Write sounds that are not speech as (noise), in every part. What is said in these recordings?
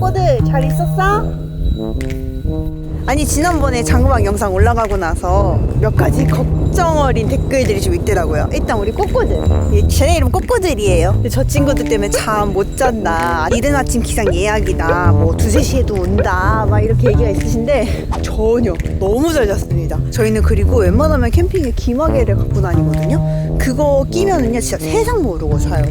꼬꼬들 잘 있었어? 아니 지난번에 장구방 영상 올라가고 나서 몇 가지 걱정 어린 댓글들이 좀 있더라고요. 일단 우리 꼬꼬들, 예, 쟤네 이름 꼬꼬들이에요. 근데 저 친구들 때문에 잠 못 잔다, 이른 아침 기상 예약이다, 뭐 두세 시에도 온다, 막 이렇게 얘기가 있으신데 전혀 너무 잘 잤습니다. 저희는 그리고 웬만하면 캠핑에 기마개를 갖고 다니거든요. 그거 끼면은요 진짜 세상 모르고 자요.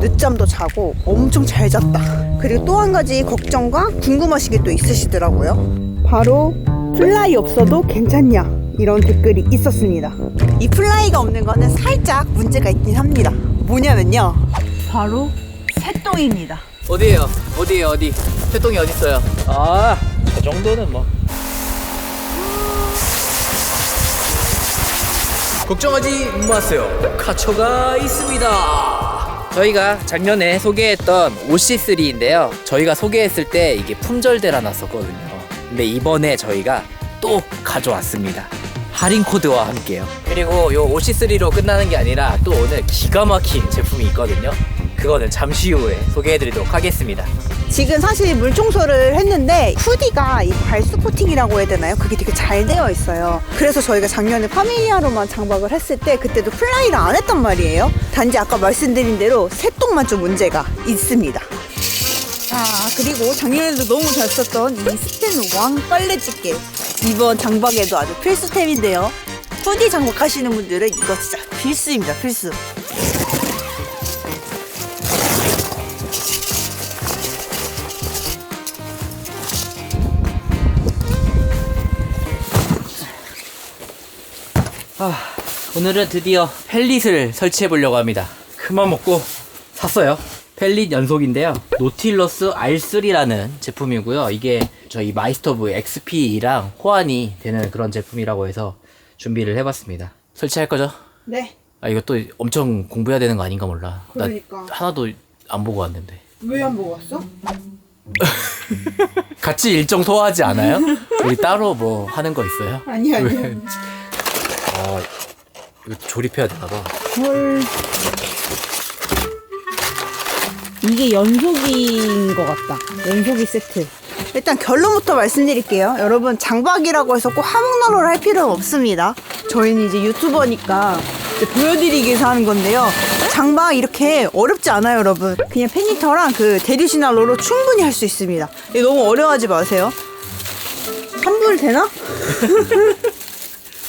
늦잠도 자고 엄청 잘 잤다. 그리고 또 한 가지 걱정과 궁금하신 게 또 있으시더라고요. 바로 플라이 없어도 괜찮냐 이런 댓글이 있었습니다. 이 플라이가 없는 거는 살짝 문제가 있긴 합니다. 뭐냐면요. 바로 새똥입니다. 어디에요? 어디에요? 어디? 새똥이 어디 있어요? 아, 저 정도는 뭐. 걱정하지 마세요. 카초가 있습니다. 저희가 작년에 소개했던 OC3인데요. 저희가 소개했을 때 이게 품절되라 났었거든요. 근데 이번에 저희가 또 가져왔습니다. 할인 코드와 함께요. 그리고 요 OC3로 끝나는 게 아니라 또 오늘 기가 막힌 제품이 있거든요. 그거는 잠시 후에 소개해드리도록 하겠습니다. 지금 사실 물 청소를 했는데 후디가 이 발수 코팅이라고 해야 되나요? 그게 되게 잘 되어 있어요. 그래서 저희가 작년에 파밀리아로만 장박을 했을 때 그때도 플라이를 안 했단 말이에요. 단지 아까 말씀드린 대로 새똥만 좀 문제가 있습니다. 자 그리고 작년에도 너무 잘 썼던 이 스텐 왕 빨래 집게 이번 장박에도 아주 필수템인데요. 후디 장박 하시는 분들은 이거 진짜 필수입니다. 필수. 아, 오늘은 드디어 펠릿을 설치해 보려고 합니다. 그만 먹고 샀어요. 펠릿 연속인데요. 노틸러스 R3라는 제품이고요. 이게 저희 마이스터브 XP랑 호환이 되는 그런 제품이라고 해서 준비를 해봤습니다. 설치할 거죠? 네. 아 이거 또 엄청 공부해야 되는 거 아닌가 몰라. 그러니까. 나 하나도 안 보고 왔는데. 왜 안 보고 왔어? (laughs) 같이 일정 소화하지 않아요? 우리 따로 뭐 하는 거 있어요? 아니 아니. 아 이거 조립해야 되나 봐. 헐. 이게 연속인 것 같다. 연속이 세트. 일단 결론부터 말씀드릴게요. 여러분 장박이라고 해서 꼭 화목난로를 할 필요는 없습니다. 저희는 이제 유튜버니까 이제 보여드리기 위해서 하는 건데요. 장박 이렇게 어렵지 않아요, 여러분. 그냥 페니터랑 그 대리시난로로 충분히 할 수 있습니다. 너무 어려워하지 마세요. 환불 되나? (laughs)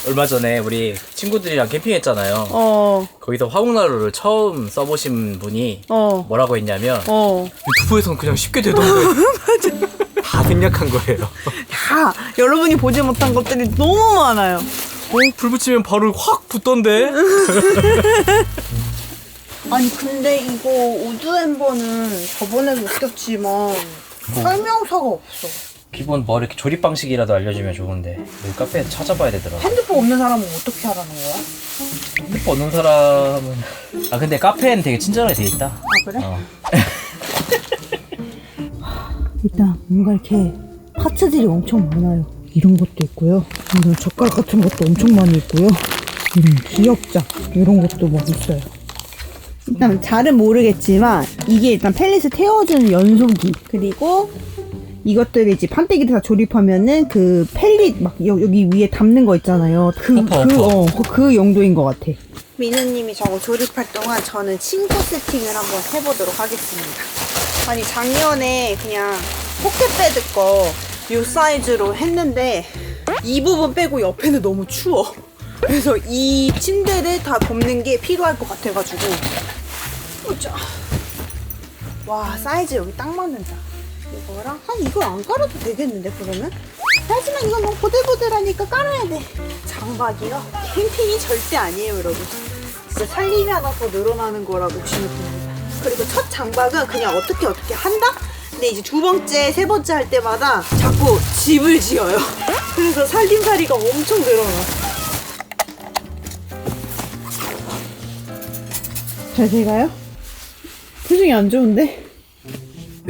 얼마 전에 우리 친구들이랑 캠핑했잖아요. 어, 거기서 화목난로를 처음 써보신 분이 어, 뭐라고 했냐면 어. 유튜브에선 그냥 쉽게 되던데 (laughs) 다 생략한 거예요. (laughs) 다 여러분이 보지 못한 것들이 너무 많아요. 어, 불 붙이면 바로 확 붙던데? (laughs) 아니 근데 이거 우드엠버는 저번에도 느꼈지만 설명서가 없어. 기본 뭐 이렇게 조립 방식이라도 알려주면 좋은데 여기 카페에 찾아봐야 되더라. 핸드폰 없는 사람은 어떻게 하라는 거야? 핸드폰 없는 사람은 아 근데 카페는 되게 친절하게 돼 있다. 아 그래? 어. (laughs) 일단 뭔가 이렇게 파츠들이 엄청 많아요. 이런 것도 있고요. 이런 젓가락 같은 것도 엄청 많이 있고요. 이런 기역자 이런 것도 막 있어요. 일단 잘은 모르겠지만 이게 일단 펠릿을 태워주는 연소기 그리고 이것들을 이제 판때기를 다 조립하면은 그 펠릿 막 여, 기 위에 담는 거 있잖아요. 그, 어퍼, 그, 어퍼. 어, 그 용도인 것 같아. 민우님이 저거 조립할 동안 저는 친구 세팅을 한번 해보도록 하겠습니다. 아니 작년에 그냥 포켓베드 거 요 사이즈로 했는데 이 부분 빼고 옆에는 너무 추워. 그래서 이 침대를 다 덮는 게 필요할 것 같아가지고 보자. 와 사이즈 여기 딱 맞는다. 이거랑 한 이걸 안 깔아도 되겠는데 그러면? 하지만 이건 너무 보들보들하니까 깔아야 돼. 장박이요? 캠핑이 절대 아니에요 여러분. 진짜 살림이 하나 더 늘어나는 거라고 보시면. 그리고 첫 장박은 그냥 어떻게 어떻게 한다? 근데 이제 두 번째, 세 번째 할 때마다 자꾸 집을 지어요. (laughs) 그래서 살림살이가 엄청 늘어나. 잘 돼가요? 표정이 안 좋은데?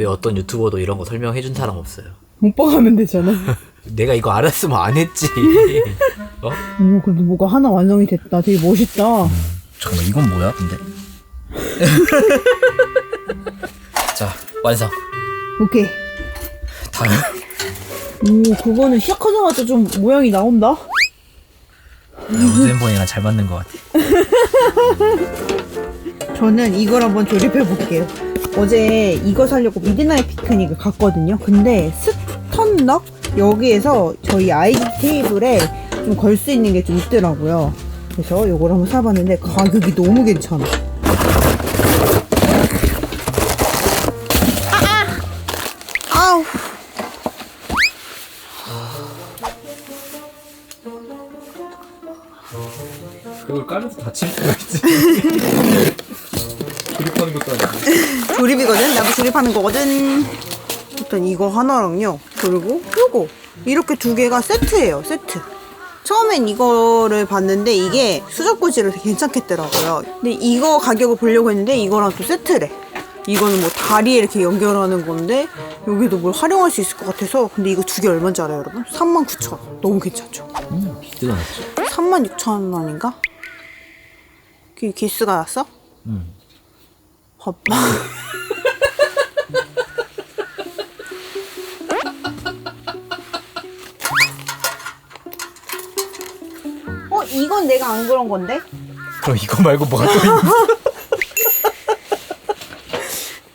왜 어떤 유튜버도 이런 거 설명해준 사람 없어요? 오빠가 하면 되잖아. (laughs) 내가 이거 알았으면 안 했지. (laughs) 어? 오, 그래도 뭐가 하나 완성이 됐다. 되게 멋있다. 잠깐만 이건 뭐야 근데? (laughs) 자 완성. 오케이. 오, 그거는 시작하자마자 좀 모양이 나온다. 우드앤번이랑 잘 맞는 것 같아. 저는 이걸 한번 조립해 볼게요. 어제 이거 사려고 미드나잇 피크닉을 갔거든요. 근데 스턴럭 여기에서 저희 아이디 테이블에 좀 걸 수 있는 게 좀 있더라고요. 그래서 이걸 한번 사봤는데 가격이 너무 괜찮아. 아, 아. 아우. 그걸 깔면서 다칠 수가 있지. 조립이거든. 나도 조립하는 거거든. 일단 이거 하나랑요. 그리고 요거 이렇게 두 개가 세트예요. 세트. 처음엔 이거를 봤는데 이게 수족고지로 되게 괜찮겠더라고요. 근데 이거 가격을 보려고 했는데 이거랑 또 세트래. 이거는 뭐 다리에 이렇게 연결하는 건데 여기도 뭘 활용할 수 있을 것 같아서 근데 이거 두 개 얼마인지 알아요 여러분? 39,000원 너무 괜찮죠? 음, 비싸지 않았지. 36,000원인가? 그 기스가 났어? 응. 봐봐. 어, 이건 내가 안 그런 건데? 그럼 이거 말고 뭐가 또 있는 (laughs)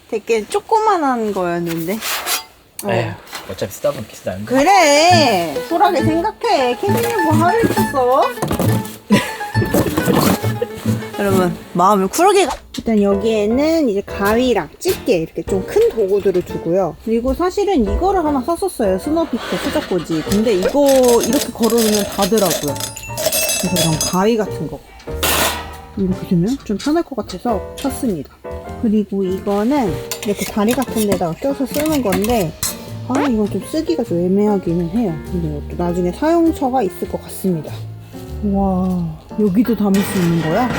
되게 조그만한 거였는데. 어. 에휴, 어차피 쓰다 보면 비싸는 거. 그래. 쿨하게 생각해. 캐비넷 뭐 하루 있었어? 여러분, 마음을 쿨하게. 가- 일단 여기에는 이제 가위랑 집게 이렇게 좀 큰 도구들을 주고요. 그리고 사실은 이거를 하나 샀었어요. 스노피크 수작꽂이. 근데 이거 이렇게 걸어놓으면 닿더라고요. 그래서 이런 가위 같은 거. 이렇게 두면 좀 편할 것 같아서 샀습니다. 그리고 이거는 이렇게 다리 같은 데다가 껴서 쓰는 건데 아 이건 좀 쓰기가 좀 애매하기는 해요. 근데 이것도 나중에 사용처가 있을 것 같습니다. 와 여기도 담을 수 있는 거야?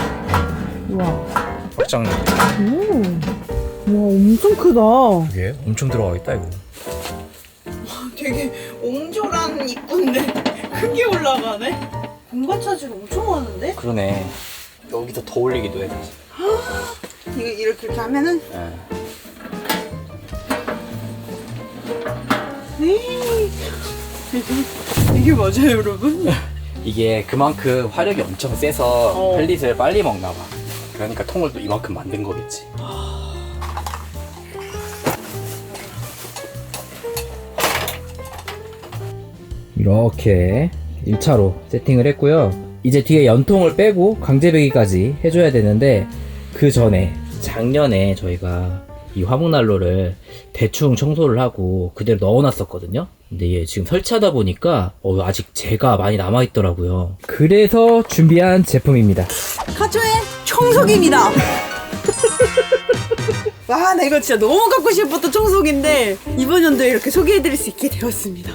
와, 확장 오, 와 엄청 크다. 이게 엄청 들어가겠다 이거. 되게 옹졸한 입구인데 크게 올라가네. 공간 차지가 엄청 많은데? 그러네. 여기서 더 올리기도 해. (gasps) 이거 이렇게 이렇게 하면은 에이. 이게 맞아요 여러분? (laughs) 이게 그만큼 화력이 엄청 세서 어. 펠릿을 빨리 먹나 봐. 그러니까 통을 또 이만큼 만든 거겠지. 이렇게 1차로 세팅을 했고요. 이제 뒤에 연통을 빼고 강제배기까지 해줘야 되는데 그 전에 작년에 저희가 이 화목난로를 대충 청소를 하고 그대로 넣어놨었거든요. 근데 얘 지금 설치하다 보니까 어, 아직 재가 많이 남아있더라고요. 그래서 준비한 제품입니다. 카초의 청소기입니다. (laughs) 와, 나 이거 진짜 너무 갖고 싶었던 청소기인데 이번 연도에 이렇게 소개해드릴 수 있게 되었습니다.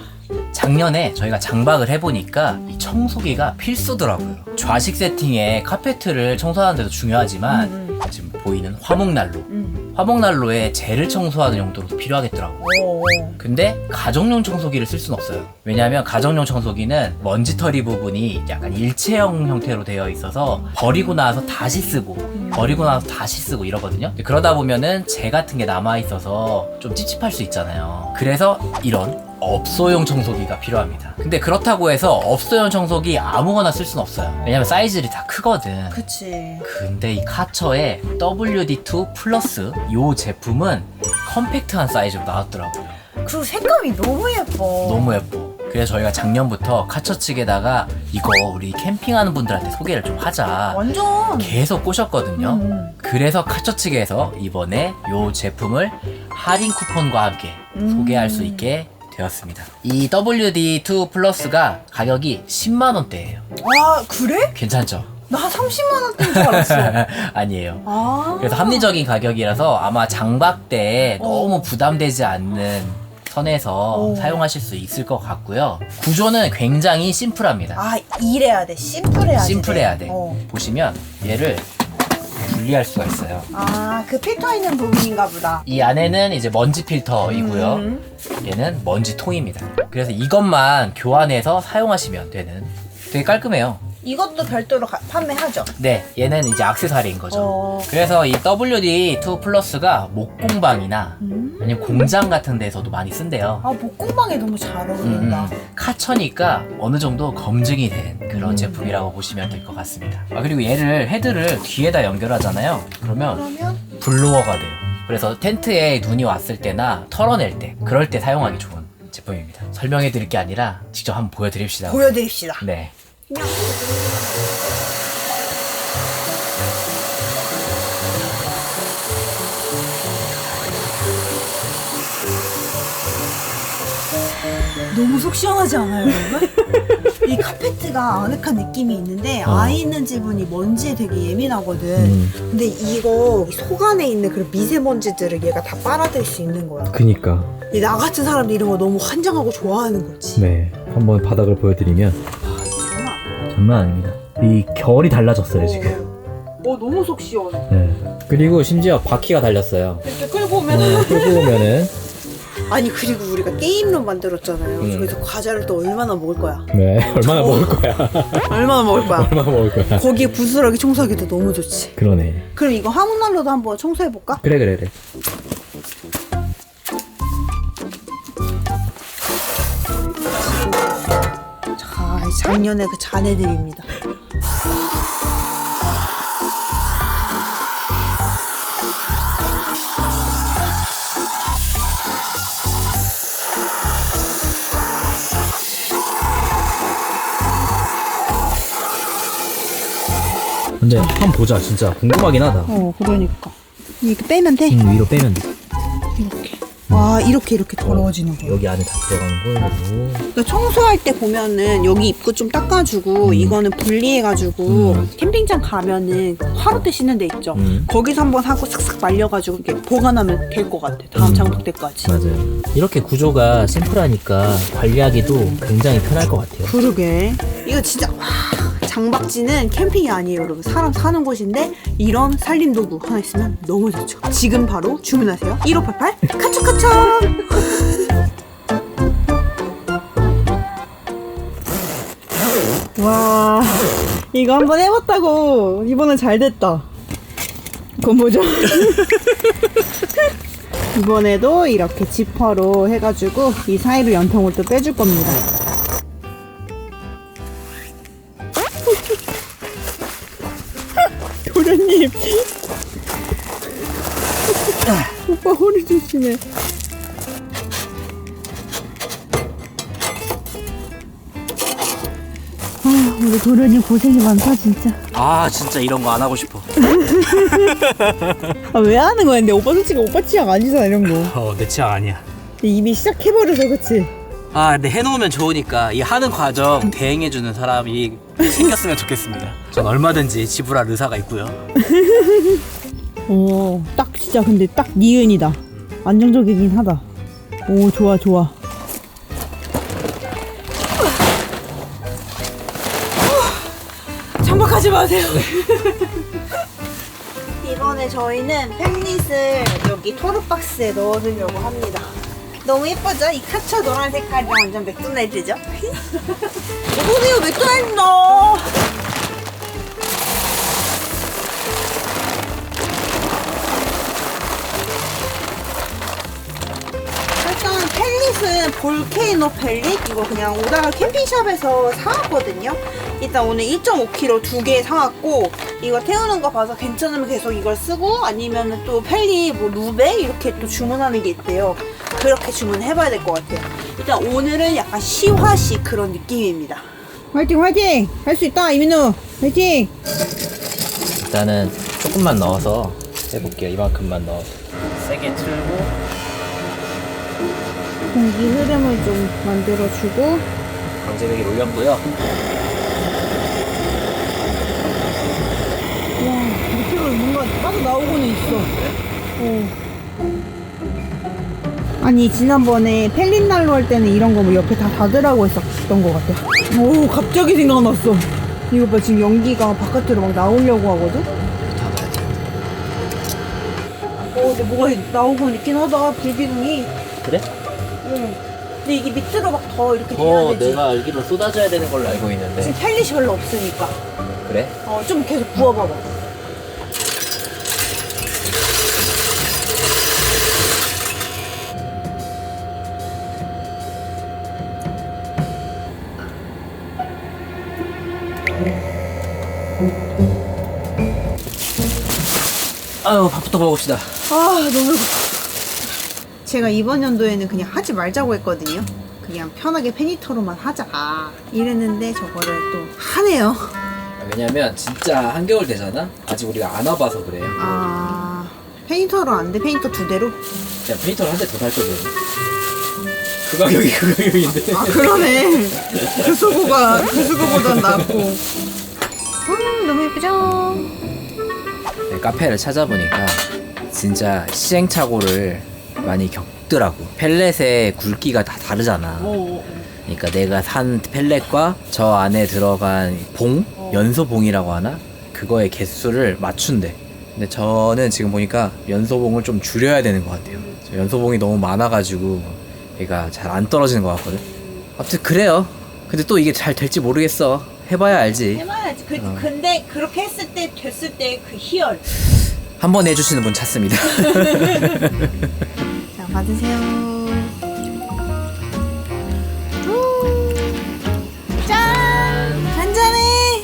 작년에 저희가 장박을 해보니까 이 청소기가 필수더라고요. 좌식 세팅에 카페트를 청소하는 데도 중요하지만 지금 보이는 화목난로. 음. 화목난로에 재를 청소하는 용도로도 필요하겠더라고요. 오. 근데 가정용 청소기를 쓸 수는 없어요. 왜냐하면 가정용 청소기는 먼지털이 부분이 약간 일체형 형태로 되어 있어서 버리고 나서 다시 쓰고 버리고 나서 다시 쓰고 이러거든요. 그러다 보면은 재 같은 게 남아 있어서 좀 찝찝할 수 있잖아요. 그래서 이런 업소용 청소기가 필요합니다. 근데 그렇다고 해서 업소용 청소기 아무거나 쓸 수는 없어요. 왜냐면 사이즈들이 다 크거든. 그치. 근데 이 카처의 WD2 플러스 이 제품은 컴팩트한 사이즈로 나왔더라고요. 그리고 색감이 너무 예뻐. 너무 예뻐. 그래서 저희가 작년부터 카처 측에다가 이거 우리 캠핑하는 분들한테 소개를 좀 하자. 완전. 계속 꼬셨거든요. 음. 그래서 카처 측에서 이번에 이 제품을 할인 쿠폰과 함께 소개할 수 있게 되었습니다. 이 WD2 플러스가 가격이 10만 원대예요. 아, 그래? 괜찮죠? 나한 30만 원대인 줄 알았어. (laughs) 아니에요. 아. 그래서 합리적인 가격이라서 아마 장박 때 어. 너무 부담되지 않는 선에서 어. 사용하실 수 있을 것 같고요. 구조는 굉장히 심플합니다. 아, 이래야 돼. 심플해야 돼. 심플해야 돼. 어. 보시면 얘를 분리할 수가 있어요. 아, 그 필터 있는 부분인가 보다. 이 안에는 이제 먼지 필터이고요. 음. 얘는 먼지 통입니다. 그래서 이것만 교환해서 사용하시면 되는 되게 깔끔해요. 이것도 별도로 가- 판매하죠. 네, 얘는 이제 악세사리인 거죠. 어. 그래서 이 WD2 플러스가 목공방이나 음. 아니면 공장 같은 데서도 많이 쓴대요. 아 목공방에 너무 잘 어울린다. 음, 카처니까 어느 정도 검증이 된 그런 음. 제품이라고 보시면 될 것 같습니다. 아, 그리고 얘를 헤드를 뒤에다 연결하잖아요. 그러면 그러면 블로어가 돼요. 그래서 텐트에 눈이 왔을 때나 털어낼 때 그럴 때 사용하기 좋은 제품입니다. 설명해 드릴 게 아니라 직접 한번 보여드립시다. 보여드립시다. 네. 너무 속 시원하지 않아요, 여러분? (laughs) 이 카페트가 아늑한 느낌이 있는데 어. 아이 있는 집은 이 먼지에 되게 예민하거든. 음. 근데 이거 속 안에 있는 그런 미세먼지들을 얘가 다 빨아들일 수 있는 거야. 그니까 이 나 같은 사람들 이런 거 너무 환장하고 좋아하는 거지. 네 한번 바닥을 보여드리면 장난. 아닙니다 이 결이 달라졌어요 지금 어 너무 속 시원해. 네. 그리고 심지어 바퀴가 달렸어요. 이렇게 끌고 오면 어, 끌고 오면은 (laughs) 아니 그리고 우리가 게임룸 만들었잖아요. 음. 저기서 과자를 또 얼마나 먹을 거야? 네 얼마나 먹을 거야 (laughs) 얼마나 먹을 거야? 얼마나 먹을 거야 거기에 부스러기 청소하기도 너무 좋지. 그러네 그럼 이거 화문난로도 한번 청소해 볼까? 그래 그래 그래 작년에 그 잔해들입니다. 근데 한번 보자 진짜 궁금하긴 하다 어, 그러니까. 이렇게 빼면 돼. 음, 위로 빼면 돼. 와, 이렇게 이렇게 더러워지는 거야. 여기 안에 다 들어가는 거고 그러니까 청소할 때 보면은 여기 입구 좀 닦아주고 이거는 분리해가지고 음. 캠핑장 가면은 화롯대 씻는 데 있죠. 음. 거기서 한번 하고 슥슥 말려가지고 이렇게 보관하면 될 것 같아. 다음 음. 장독 때까지. 맞아요 이렇게 구조가 심플하니까 관리하기도 굉장히 편할 것 같아요 그러게. 이거 진짜 와 장박지는 캠핑이 아니에요, 여러분. 사람 사는 곳인데 이런 살림 도구 하나 있으면 너무 좋죠. 지금 바로 주문하세요. 1588 카초카 초. 와 이거 한번 해봤다고 이번엔 잘 됐다. 그건 뭐죠? (laughs) 이번에도 이렇게 지퍼로 해가지고 이 사이로 연통을 또 빼줄 겁니다. 조심해. 아, 우리 도련님 고생이 많다 진짜. 아 진짜 이런 거 안 하고 싶어. 아, 왜 하는 거야? 근데 오빠 솔직히 오빠 취향 아니잖아 이런 거. 어, 내 취향 아니야. 이미 시작해버려서 그치? 아, 근데 해놓으면 좋으니까 이 하는 과정 대행해주는 사람이 생겼으면 좋겠습니다. 전 얼마든지 지불할 의사가 있고요. (laughs) 오, 딱 진짜 근데 딱 니은이다. 안정적이긴 하다. 오, 좋아, 좋아. 장박하지 마세요. (laughs) 이번에 저희는 팬릿을 여기 토르박스에 넣어두려고 합니다. 너무 예쁘죠? 이 카처 노란 색깔이랑 완전 맥도날드죠? (laughs) 보세요, 맥도날드 볼케이노 펠릿? 이거 그냥 오다가 캠핑샵에서 사왔거든요. 일단 오늘 1.5kg 두 개 사왔고 이거 태우는 거 봐서 괜찮으면 계속 이걸 쓰고 아니면 또 펠릿 뭐 루베? 이렇게 또 주문하는 게 있대요. 그렇게 주문해봐야 될 것 같아요. 일단 오늘은 약간 시화식 그런 느낌입니다. 화이팅 화이팅! 할 수 있다 이민우! 화이팅! 일단은 조금만 넣어서 해볼게요. 이만큼만 넣어서. 세게 틀고 공기 흐름을 좀 만들어주고 강제력이 올렸고요. 와, 밑으로 뭔가 빠져나오고는 있어. 어. 아니, 지난번에 펠린날로 할 때는 이런 거 뭐 옆에 다 닫으라고 했었던 것 같아. 오, 갑자기 생각났어. 이거 봐, 지금 연기가 바깥으로 막 나오려고 하거든? 어, 근데 뭐가 나오고 있긴 하다, 불기둥이. 그래? 응. 근데 이게 밑으로 막 더 이렇게 돼야 어 되지. 내가 알기로 쏟아져야 되는 걸로 알고 지금 있는데 펠릿이 별로 없으니까. 그래? 어, 좀 계속 부어봐봐. 아유 밥부터 먹읍시다 아, 너무 배고파. 제가 이번 연도에는 그냥 하지 말자고 했거든요. 그냥 편하게 페니터로만 하자. 이랬는데 저거를 또 하네요. 왜냐면 진짜 한겨울 되잖아? 아직 우리가 안 와봐서 그래요 아, 페니터로 안 돼? 페니터 두 대로? 그냥 페인터를 한 대 더 살 거든 그 가격이 그 가격인데 아, 그러네. 그 수고가, 그 수고보단 낫고. 음, 너무 예쁘죠? 네, 카페를 찾아보니까 진짜 시행착오를 많이 겪더라고 펠렛의 굵기가 다 다르잖아 오. 그러니까 내가 산 펠렛과 저 안에 들어간 봉 연소봉이라고 하나 그거의 개수를 맞춘대. 근데 저는 지금 보니까 연소봉을 좀 줄여야 되는 것 같아요. 저 연소봉이 너무 많아가지고 얘가 잘 안 떨어지는 것 같거든. 아무튼 그래요. 근데 또 이게 잘 될지 모르겠어. 해봐야 알지. 해봐야지. 그, 어. 근데 그렇게 했을 때, 됐을 때 그 희열. 한 번 해주시는 분 찾습니다. (laughs) 자, 받으세요. 우. 짠! 한잔해!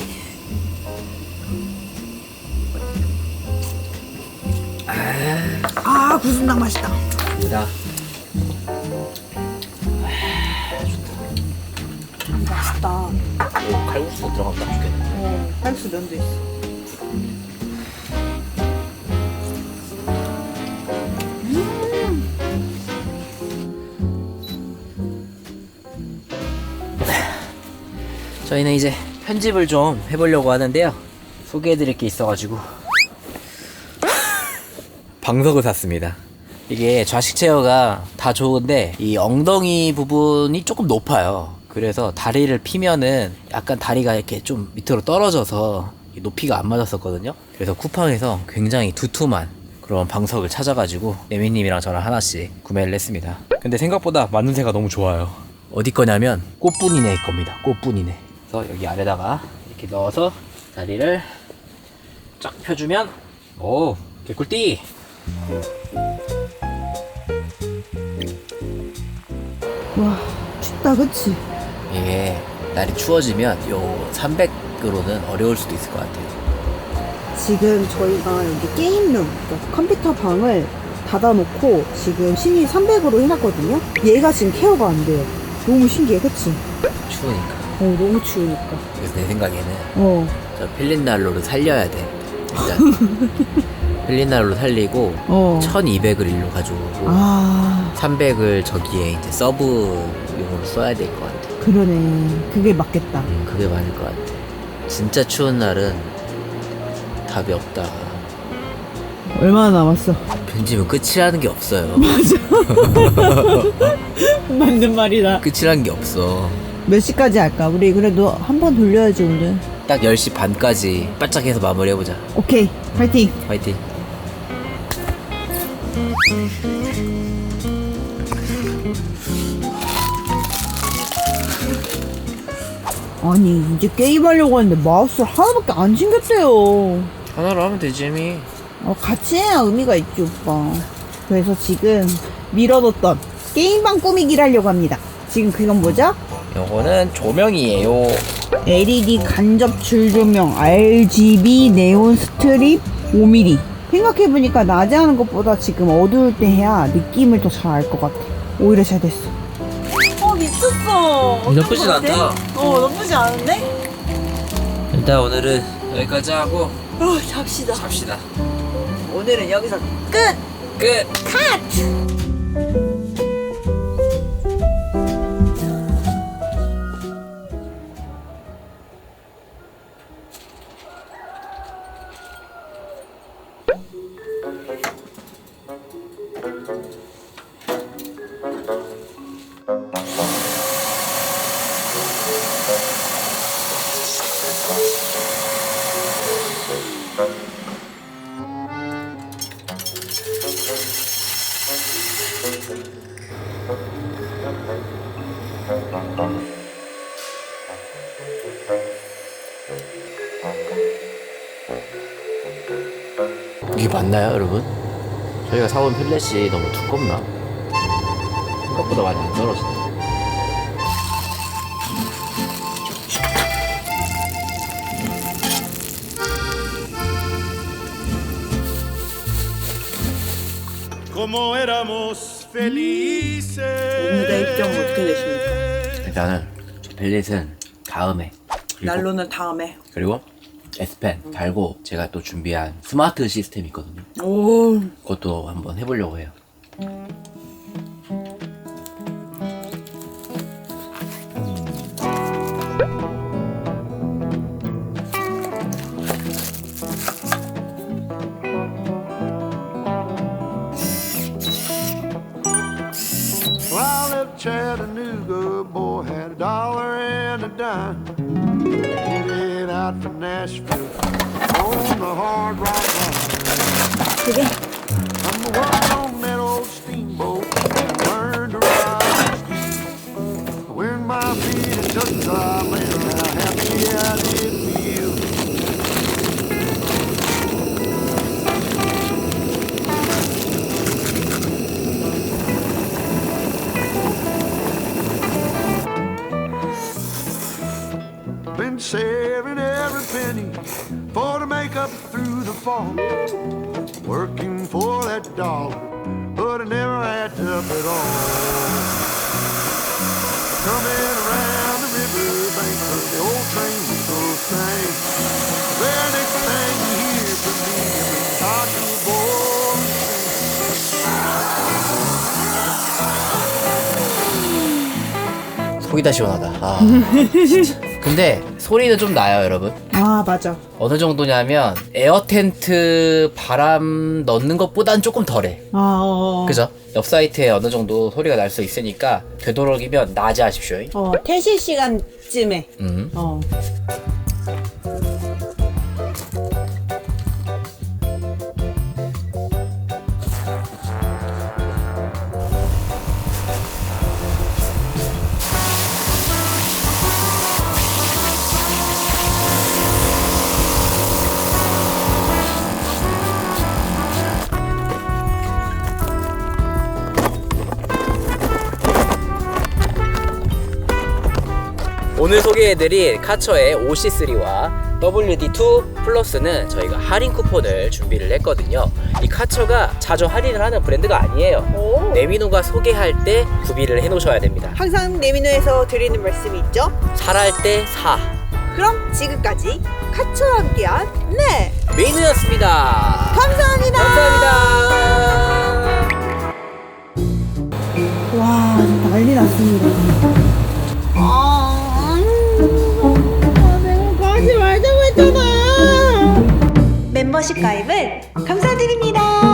아, 구순당 맛있다. 나 맛있다. 오, 칼국수 들어가면 딱 좋겠네. 어, 칼국수 면도 있어. 저희는 이제 편집을 좀 해보려고 하는데요. 소개해드릴 게 있어가지고 방석을 샀습니다. 이게 좌식 체어가 다 좋은데 이 엉덩이 부분이 조금 높아요. 그래서 다리를 피면은 약간 다리가 이렇게 좀 밑으로 떨어져서 높이가 안 맞았었거든요. 그래서 쿠팡에서 굉장히 두툼한 그런 방석을 찾아가지고 네미님이랑 저랑 하나씩 구매를 했습니다. 근데 생각보다 만듦새가 너무 좋아요. 어디 거냐면 꽃분이네 겁니다. 꽃분이네. 그래서 여기 아래다가 이렇게 넣어서 다리를 쫙 펴주면 오 개꿀띠. 와, 춥다, 그치? 이게 날이 추워지면 요 300으로는 어려울 수도 있을 것 같아요. 지금 저희가 여기 게임룸, 그러니까 컴퓨터 방을 닫아놓고 지금 신이 300으로 해놨거든요? 얘가 지금 케어가 안 돼요. 너무 신기해, 그치? 추우니까. 어, 너무 추우니까. 그래서 내 생각에는 어, 저 필린난로를 살려야 돼. 일단 (laughs) 필린난로를 살리고 어. 1200을 일로 가져오고 아, 300을 저기에 이제 서브용으로 써야 될 것 같아. 그러네. 그게 맞겠다. 음, 그게 맞을 것 같아. 진짜 추운 날은 답이 없다. 얼마나 남았어? 편집은 끝이라는 게 없어요. (laughs) 맞는 말이다. 끝이라는 게 없어. 몇 시까지 할까? 우리 그래도 한 번 돌려야지, 오늘. 딱 10시 반까지 바짝 해서 마무리해보자. 오케이, 파이팅! 화이팅. 아니, 이제 게임하려고 하는데 마우스 하나밖에 안 챙겼대요. 하나로 하면 되지, 미. 어, 같이 해야 의미가 있지, 오빠. 그래서 지금 밀어뒀던 게임방 꾸미기를 하려고 합니다. 지금 그건 뭐죠? 요거는 조명이에요. LED 간접 줄 조명 RGB 네온 스트립 5mm. 생각해보니까 낮에 하는 것보다 지금 어두울 때 해야 느낌을 더 잘 알 것 같아. 오히려 잘 됐어. 어, 미쳤어. 나쁘진 않다. 어, 나쁘지 않은데? 일단 오늘은 여기까지 하고 어, 잡시다. 잡시다. 오늘은 여기서 끝! 끝! 이게 맞나요, 여러분? 저희가 사온 플랫이 너무 두껍나? 생각보다 많이 안 떨어지네. 오늘의 입장은 어떻게 되십니까? 일단은 저 필렛은 다음에 그리고, 난로는 다음에. 그리고 S펜 달고 제가 또 준비한 스마트 시스템 있거든요. 오. 그것도 한번 해보려고 해요. shine. Headed out from Nashville on the hard rock line. I'm the one on up through the fall. Working for that dollar, but it never adds up at all. Coming around the riverbank, the old train will sing. Very next thing you hear from me, I'm talking boy. 속이 다 시원하다. 아, 진짜. 근데 소리는 좀 나요, 여러분. 아 맞아. 어느 정도냐면 에어 텐트 바람 넣는 것보단 조금 덜해. 아 어. 그죠? 옆 사이트에 어느 정도 소리가 날 수 있으니까 되도록이면 낮에 하십시오. 어 퇴실 시간쯤에. 음. 어. 오늘 소개해드릴 카처의 OC3와 WD2 플러스는 저희가 할인 쿠폰을 준비를 했거든요. 이 카처가 자주 할인을 하는 브랜드가 아니에요. 오. 네미노가 소개할 때 구비를 해놓으셔야 됩니다. 항상 네미노에서 드리는 말씀이 있죠. 살할 때 사. 그럼 지금까지 카츠와 함께한 네 메이누였습니다. 감사합니다. 감사합니다. 와 난리 났습니다. 아, 아 멤버십 가입은 감사드립니다.